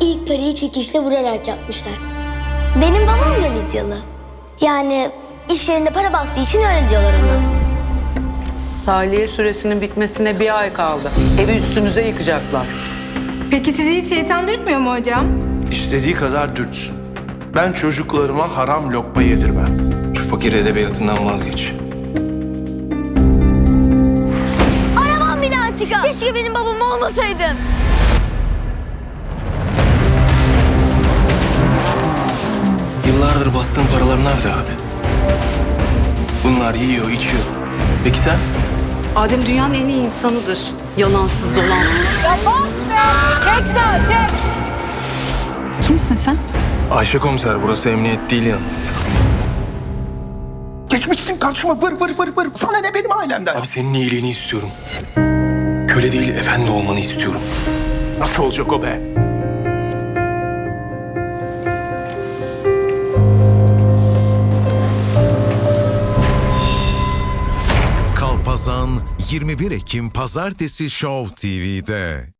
ilk parayı çekişle vurarak yapmışlar. Benim babam da Lidyalı. Yani iş yerinde para bastığı için öyle diyorlar ona. Tahliye süresinin bitmesine bir ay kaldı. Evi üstünüze yıkacaklar. Peki sizi hiç şeytan dürtmüyor mu hocam? İstediği kadar dürtsün. Ben çocuklarıma haram lokma yedirmem. Şu fakir edebiyatından vazgeç. Arabam bile antika. Keşke benim babam olmasaydın. Yıllardır bastığın paralar nerede abi? Bunlar yiyor, içiyor. Peki sen? Adem dünyanın en iyi insanıdır. Yalansız dolansız. Kimsin sen? Ayşe komiser, burası emniyet değil yalnız. Geçmişsin karşıma vır vır vır vır. Sana ne benim ailemden? Abi senin iyiliğini istiyorum. Köle değil, efendi olmanı istiyorum. Nasıl olacak o be? Kalpazan 21 Ekim Pazartesi Show TV'de.